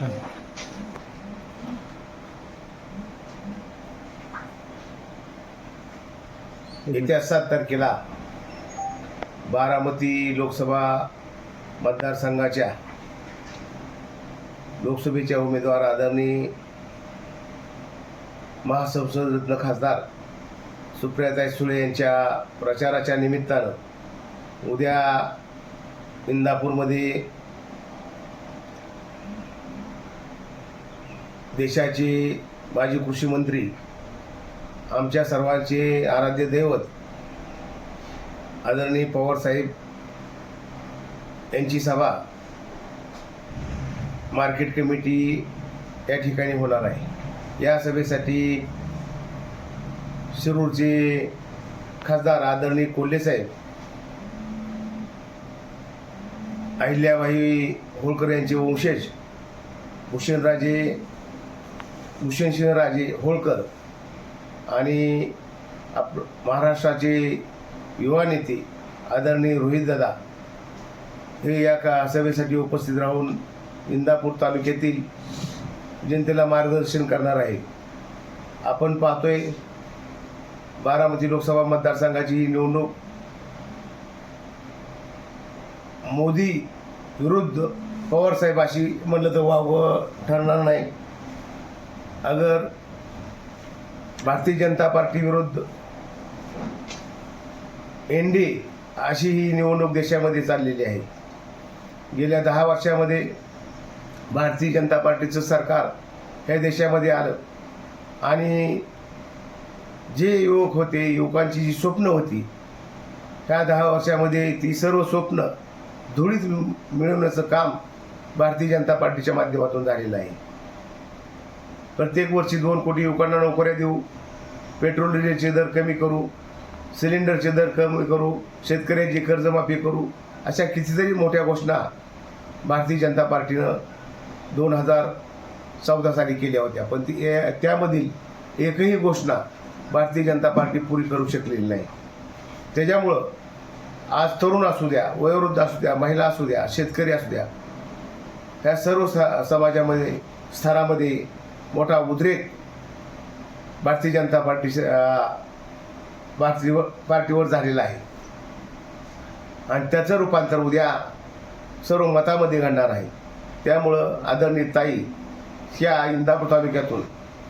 धन्यवाद येत्या सात तारखेला बारामती लोकसभा मतदारसंघाच्या लोकसभेच्या उमेदवार आदरणीय महासंसदरत्न खासदार सुप्रियाताई सुळे यांच्या प्रचाराच्या निमित्तानं उद्या इंदापूरमध्ये देशाचे माजी कृषी मंत्री आमच्या सर्वांचे आराध्य दैवत आदरणीय पवार साहेब यांची सभा मार्केट कमिटी या ठिकाणी होणार आहे. या सभेसाठी शिरूरचे खासदार आदरणीय कोल्हेसाहेब अहिल्याबाई होळकर यांचे वंशज भूषणराजे भूषणसिंहराजे होळकर आणि आप महाराष्ट्राचे युवा नेते आदरणीय रोहितदादा हे या का सभेसाठी उपस्थित राहून इंदापूर तालुक्यातील जनतेला मार्गदर्शन करणार आहे आपण पाहतोय बारामती लोकसभा मतदारसंघाची ही निवडणूक मोदी विरुद्ध पवारसाहेब अशी म्हणलं तर वाव ठरणार नाही. अगर भारतीय जनता पार्टी विरुद्ध एन डी अशी ही निवडणूक देशामध्ये चाललेली आहे. गेल्या दहा वर्षामध्ये भारतीय जनता पार्टीचं सरकार ह्या देशामध्ये आलं. आणि जे युवक होते युवकांची जी स्वप्न होती ह्या दहा वर्षामध्ये ती सर्व स्वप्न धुळीत मिळवण्याचं काम भारतीय जनता पार्टीच्या माध्यमातून झालेलं आहे. प्रत्येक वर्षी दोन कोटी युवकांना नोकऱ्या देऊ पेट्रोल डिझेलचे दर कमी करू सिलेंडरचे दर कमी करू शेतकऱ्यांची कर्जमाफी करू अशा कितीतरी मोठ्या घोषणा भारतीय जनता पार्टीनं दोन हजार चौदा साली केल्या होत्या. पण ती ए- त्यामधील एकही घोषणा भारतीय जनता पार्टी पुरी करू शकलेली नाही. त्याच्यामुळं आज तरुण असू द्या वयोवृद्ध असू द्या महिला असू द्या शेतकरी असू द्या ह्या सर्व स- समाजामध्ये स्तरामध्ये मोठा उद्रेक भारतीय जनता पार्टी भारतीय पार्टीवर झालेला आहे. आणि त्याचं रूपांतर उद्या सर्व मतामध्ये घडणार आहे. त्यामुळं आदरणीय ताई ह्या इंदापूर तालुक्यातून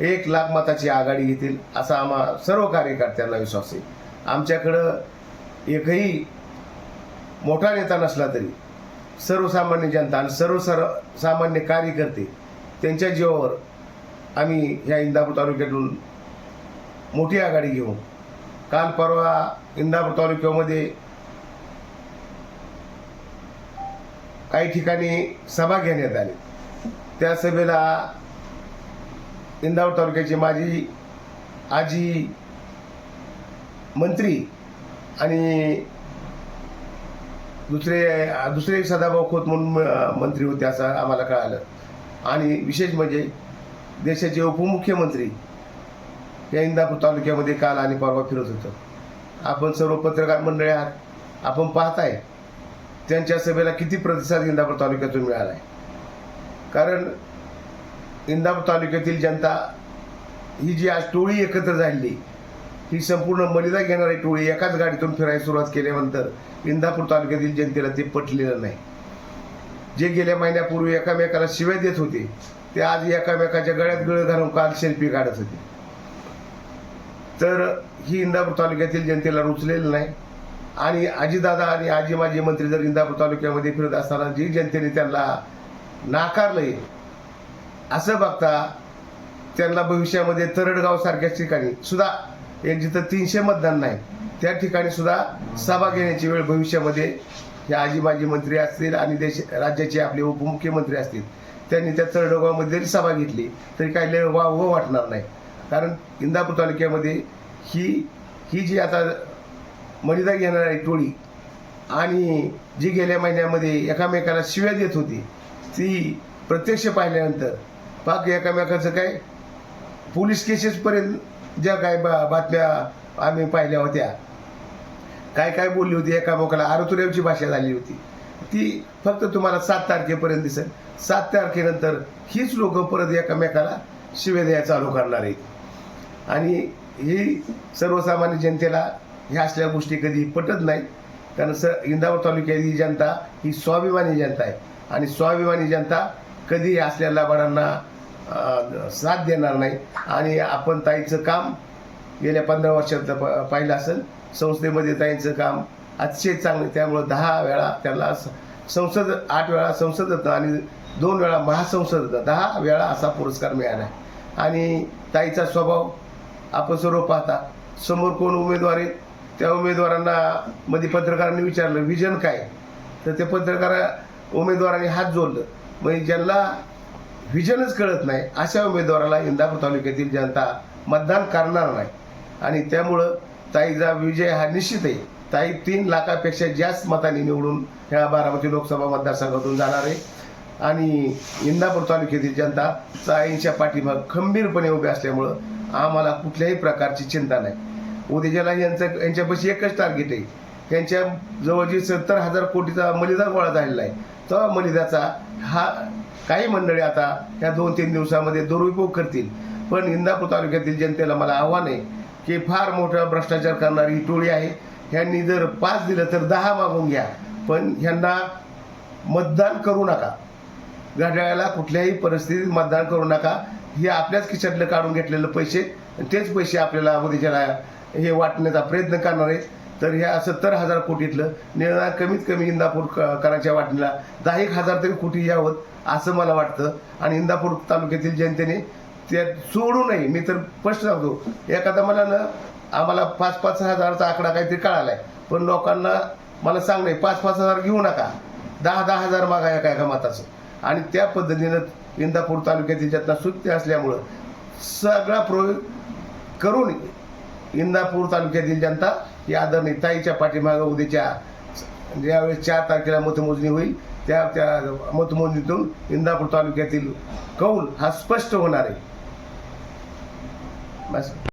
एक लाख मताची आघाडी घेतील असा आम्हा सर्व कार्यकर्त्यांना विश्वास आहे. आमच्याकडं एकही मोठा नेता नसला तरी सर्वसामान्य जनता आणि सर्व सर्व सामान्य कार्यकर्ते त्यांच्या जीवावर आम्ही ह्या इंदापूर तालुक्यातून मोठी आघाडी घेऊ. काल परवा इंदापूर तालुक्यामध्ये काही ठिकाणी सभा घेण्यात आली. त्या सभेला इंदापूर तालुक्याची माझी आजी मंत्री आणि दुसरे दुसरे सदाभाऊ खोत म्हणून मंत्री होते असं आम्हाला कळालं. आणि विशेष म्हणजे देशाचे उपमुख्यमंत्री या इंदापूर तालुक्यामध्ये काल आणि परवा फिरत होतं. आपण सर्व पत्रकार मंडळी आहात. आपण पाहताय त्यांच्या सभेला किती प्रतिसाद इंदापूर तालुक्यातून मिळाला आहे कारण इंदापूर तालुक्यातील जनता ही जी आज टोळी एकत्र झाली ही संपूर्ण मलिदा घेणारी टोळी एकाच गाडीतून फिरायला सुरुवात केल्यानंतर इंदापूर तालुक्यातील जनतेला ते पटलेलं नाही. जे गेल्या महिन्यापूर्वी एकामेकाला शिव्या देत होते ते आज एकामेकाच्या गळ्यात गळ घालून काल सेल्फी काढत होते. तर ही इंदापूर तालुक्यातील जनतेला रुचलेलं नाही. आणि आजीदादा आणि आजी माजी मंत्री जर इंदापूर तालुक्यामध्ये फिरत असताना जी जनतेने त्यांना नाकारलंय असं बघता त्यांना भविष्यामध्ये तरडगाव सारख्या ठिकाणी सुद्धा एक जिथं तीनशे मतदान नाही त्या ठिकाणी सुद्धा सभा घेण्याची वेळ भविष्यामध्ये हे आजी माजी मंत्री असतील आणि देश राज्याचे आपले उपमुख्यमंत्री असतील त्यांनी त्या तरडगावमध्ये जरी सभा घेतली. तरी काही लय वा वाटणार नाही. कारण इंदापूर तालुक्यामध्ये ही ही जी आता मलिदा घेणारी टोळी आणि जी गेल्या महिन्यामध्ये एकामेकाला शिव्या देत होती ती प्रत्यक्ष पाहिल्यानंतर पाक एकामेकाचं काय? पोलीस केसेसपर्यंत ज्या काय बा बातम्या आम्ही पाहिल्या होत्या काय काय बोलली होती एकामेकाला? आरतुऱ्याची भाषा झाली होती. ती फक्त तुम्हाला सात तारखेपर्यंत दिसेल. सात तारखेनंतर हीच लोक परत एकमेकाला शिवे द्यायला चालू करणार आहेत. आणि ही सर्वसामान्य जनतेला ह्या असल्या गोष्टी कधी पटत नाहीत. कारण स इंदापूर तालुक्याची जनता ही स्वाभिमानी जनता आहे. आणि स्वाभिमानी जनता कधी असल्या लाभाडांना साथ देणार नाही. आणि आपण ताईचं काम गेल्या पंधरा वर्षात प- पाहिलं असेल संस्थेमध्ये ताईंचं काम अतिशय चांगलं. त्यामुळं दहा वेळा त्याला स- संसद आठ वेळा संसद रत्न आणि दोन वेळा महासंसद रत्न दहा वेळा असा पुरस्कार मिळाला. आहे आणि ताईचा स्वभाव आपण सर्व पाहता. समोर कोण उमेदवार आहे? त्या उमेदवारांना मध्ये पत्रकारांनी विचारलं विजन काय? तर ते पत्रकारा उमेदवारांनी हात जोडलं. म्हणजे ज्यांना व्हिजनच कळत नाही अशा उमेदवाराला इंदापूर तालुक्यातील जनता मतदान करणार नाही. आणि त्यामुळं ताईचा विजय हा निश्चित आहे. ताई तीन लाखापेक्षा जास्त मतांनी निवडून ह्या बारामती लोकसभा मतदारसंघातून जाणार आहे. आणि इंदापूर तालुक्यातील जनता ताईंच्या पाठीमाग खंबीरपणे उभे असल्यामुळं आम्हाला कुठल्याही प्रकारची चिंता नाही. उद्याच्याला यांचं यांच्यापाशी एकच टार्गेट आहे. त्यांच्या जवळजी सत्तर हजार कोटीचा मलिदा गोळा झालेला आहे तो मलिदाचा हा काही मंडळी आता ह्या दोन तीन दिवसामध्ये दुरुपयोग करतील. पण इंदापूर तालुक्यातील जनतेला मला आव्हान आहे की फार मोठा भ्रष्टाचार करणारी ही टोळी आहे. ह्यांनी जर पाच दिलं तर दहा मागून घ्या. पण ह्यांना मतदान करू नका. घड्याळाला कुठल्याही परिस्थितीत मतदान करू नका. हे आपल्याच खिशातलं काढून घेतलेलं पैसे तेच पैसे आपल्याला मोदीच्या हे वाटण्याचा प्रयत्न करणार आहेत. तर ह्या सत्तर हजार कोटीतलं निर्णय कमीत कमी इंदापूर करायच्या वाटणीला दहा एक हजार तरी कोटी यावं असं मला वाटतं. आणि इंदापूर तालुक्यातील जनतेने त्या सोडू नये. मी तर स्पष्ट सांगतो एखादा मला ना आम्हाला पाच पाच हजाराचा आकडा काहीतरी कळाला आहे पण लोकांना मला सांग नाही पाच पाच हजार घेऊ नका. दहा दहा हजार मागा एका एका मताचं. आणि त्या पद्धतीनं इंदापूर तालुक्यातील जनता सुत्य असल्यामुळं सगळा प्रयोग करून इंदापूर तालुक्यातील जनता ही आदरणीय ताईच्या पाठीमागं उद्याच्या ज्यावेळेस चार तारखेला मतमोजणी होईल त्या त्या मतमोजणीतून इंदापूर तालुक्यातील कौल हा स्पष्ट होणार आहे. बस.